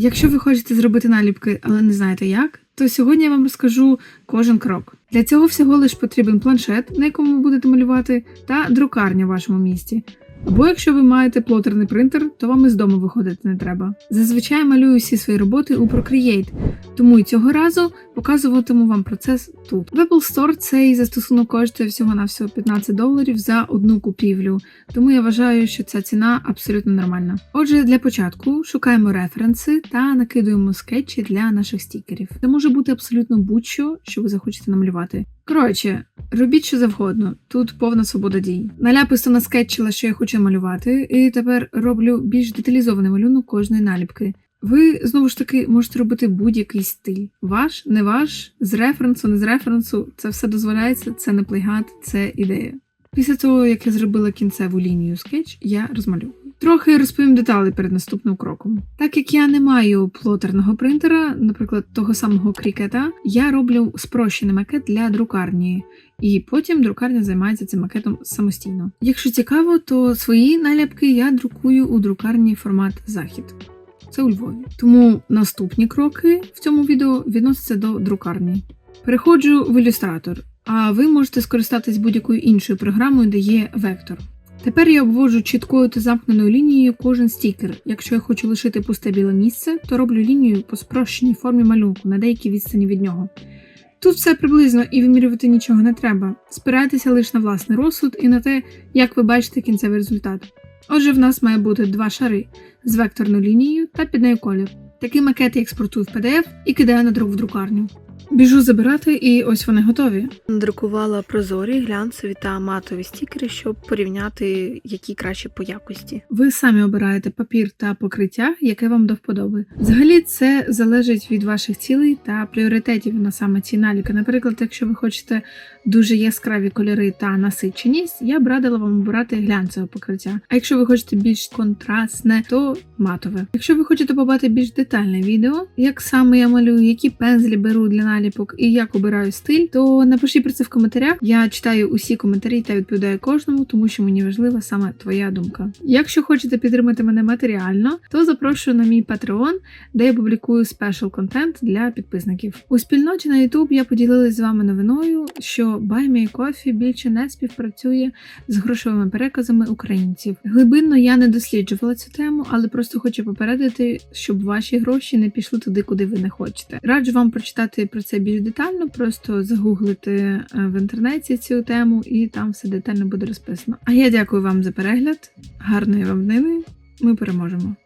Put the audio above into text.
Якщо ви хочете зробити наліпки, але не знаєте як, то сьогодні я вам розкажу кожен крок. Для цього всього лиш потрібен планшет, на якому ви будете малювати, та друкарня в вашому місті. Або якщо ви маєте плотерний принтер, то вам із дому виходити не треба. Зазвичай малюю всі свої роботи у Procreate, тому і цього разу показуватиму вам процес тут. В Apple Store цей застосунок коштує всього на всього 15 доларів за одну купівлю, тому я вважаю, що ця ціна абсолютно нормальна. Отже, для початку шукаємо референси та накидуємо скетчі для наших стікерів. Це може бути абсолютно будь-що, що ви захочете намалювати. Коротше, робіть що завгодно, тут повна свобода дій. Наляписто наскетчила, що я хочу малювати, і тепер роблю більш деталізований малюнок кожної наліпки. Ви знову ж таки можете робити будь-який стиль. Ваш, не ваш, з референсу, не з референсу. Це все дозволяється, це не плейгат, це ідея. Після того, як я зробила кінцеву лінію скетч, я розмалюю. Трохи розповім деталі перед наступним кроком. Так як я не маю плотерного принтера, наприклад, того самого крікета, я роблю спрощений макет для друкарні, і потім друкарня займається цим макетом самостійно. Якщо цікаво, то свої наліпки я друкую у друкарні формат Захід. Це у Львові. Тому наступні кроки в цьому відео відносяться до друкарні. Переходжу в ілюстратор, а ви можете скористатись будь-якою іншою програмою, де є вектор. Тепер я обводжу чіткою та замкненою лінією кожен стікер. Якщо я хочу лишити пусте біле місце, то роблю лінію по спрощеній формі малюнку на деякій відстані від нього. Тут все приблизно і вимірювати нічого не треба. Спирайтеся лише на власний розсуд і на те, як ви бачите кінцевий результат. Отже, в нас має бути два шари з векторною лінією та під нею колір. Такий макет я експортую в PDF і кидаю на друк в друкарню. Біжу забирати, і ось вони готові. Надрукувала прозорі, глянцеві та матові стікери, щоб порівняти, які краще по якості. Ви самі обираєте папір та покриття, яке вам до вподоби. Взагалі, це залежить від ваших цілей та пріоритетів на саме ці наліки. Наприклад, якщо ви хочете дуже яскраві кольори та насиченість, я б радила вам обирати глянцеве покриття. А якщо ви хочете більш контрастне, то матове. Якщо ви хочете побачити більш детальне відео, як саме я малюю, які пензлі беру для наліпок і як обираю стиль, то напишіть про це в коментарях. Я читаю усі коментарі та відповідаю кожному, тому що мені важлива саме твоя думка. Якщо хочете підтримати мене матеріально, то запрошую на мій Patreon, де я публікую спешл контент для підписників. У спільноті на YouTube я поділилась з вами новиною, що Buy Me Coffee більше не співпрацює з грошовими переказами українців. Глибинно я не досліджувала цю тему, але просто хочу попередити, щоб ваші гроші не пішли туди, куди ви не хочете. Раджу вам прочитати про це більш детально, просто загуглити е, в інтернеті цю тему, і там все детально буде розписано. А я дякую вам за перегляд, гарної вам днини. Ми переможемо.